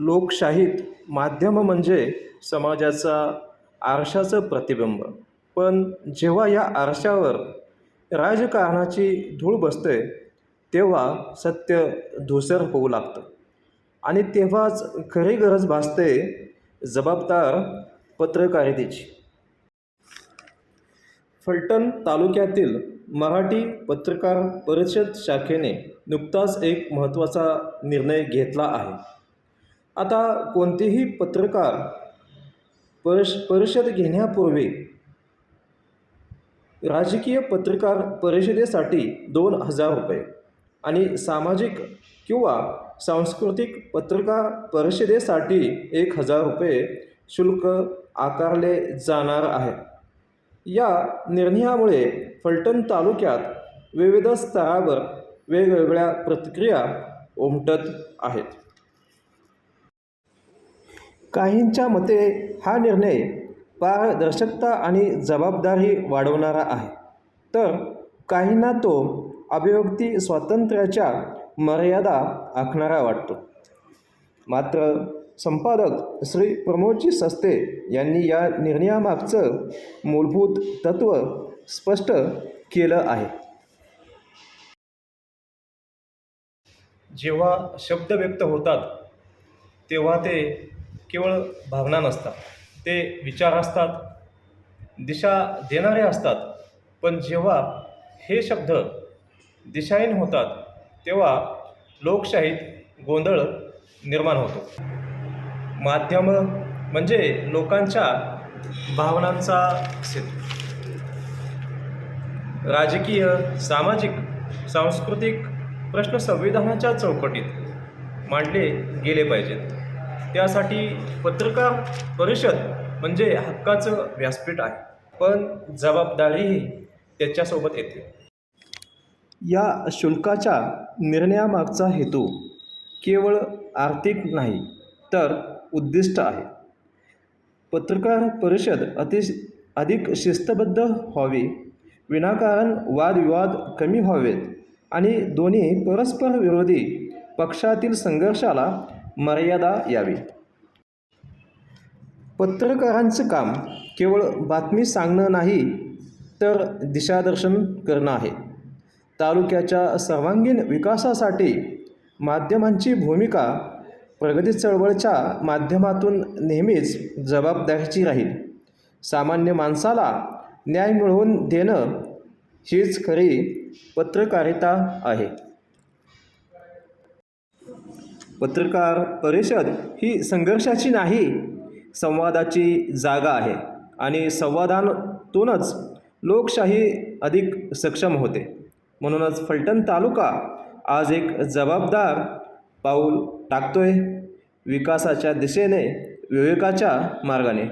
लोकशाहीत माध्यम म्हणजे समाजाचा आरशाचं प्रतिबिंब. पण जेव्हा या आरशावर राजकारणाची धूळ बसते तेव्हा सत्य धुसर होऊ लागतं. आणि तेव्हाच खरी गरज भासते जबाबदार पत्रकारितेची. फलटण तालुक्यातील मराठी पत्रकार परिषद शाखेने नुकताच एक महत्त्वाचा निर्णय घेतला आहे. आता कोणतेही पत्रकार परश परिषद घेण्यापूर्वी राजकीय पत्रकार परिषदेसाठी दोन हजार रुपये आणि सामाजिक किंवा सांस्कृतिक पत्रकार परिषदेसाठी एक हजार रुपये शुल्क आकारले जाणार आहे. या निर्णयामुळे फलटण तालुक्यात विविध स्तरावर वेगवेगळ्या प्रतिक्रिया उमटत आहेत. काहींच्या मते हा निर्णय पारदर्शकता आणि जबाबदारी वाढवणारा आहे. तर काहींना तो अभिव्यक्ती स्वातंत्र्याच्या मर्यादा आखणारा वाटतो. मात्र संपादक श्री प्रमोदजी सस्ते यांनी या निर्णयामागचं मूलभूत तत्त्व स्पष्ट केलं आहे. जेव्हा शब्द व्यक्त होतात तेव्हा ते केवळ भावना नसतात. ते विचार असतात दिशा देणारे असतात. पण जेव्हा हे शब्द दिशाहीन होतात तेव्हा लोकशाहीत गोंधळ निर्माण होतो. माध्यम म्हणजे लोकांच्या भावनांचा सेतू राजकीय सामाजिक सांस्कृतिक प्रश्न संविधानाच्या चौकटीत मांडले गेले पाहिजेत. त्यासाठी पत्रकार परिषद म्हणजे हक्काचं व्यासपीठ आहे. पण जबाबदारीही त्याच्यासोबत येते. या शुल्काच्या निर्णयामागचा हेतू केवळ आर्थिक नाही तर उद्दिष्ट आहे. पत्रकार परिषद अति अधिक शिस्तबद्ध व्हावी विनाकारण वादविवाद कमी व्हावेत आणि दोन्ही परस्पर विरोधी पक्षातील संघर्षाला मर्यादा यावी. पत्रकारांचं काम केवळ बातमी सांगणं नाही तर दिशादर्शन करणं आहे. तालुक्याच्या सर्वांगीण विकासासाठी माध्यमांची भूमिका प्रगती चळवळच्या माध्यमातून नेहमीच जबाबदारीची राहील. सामान्य माणसाला न्याय मिळवून देणं हीच खरी पत्रकारिता आहे. पत्रकार परिषद ही संघर्षाची नाही संवादाची जागा आहे आणि संवादातूनच लोकशाही अधिक सक्षम होते. म्हणूनच फलटण तालुका आज एक जबाबदार पाऊल टाकतोय विकासाच्या दिशेने विवेकाच्या मार्गाने.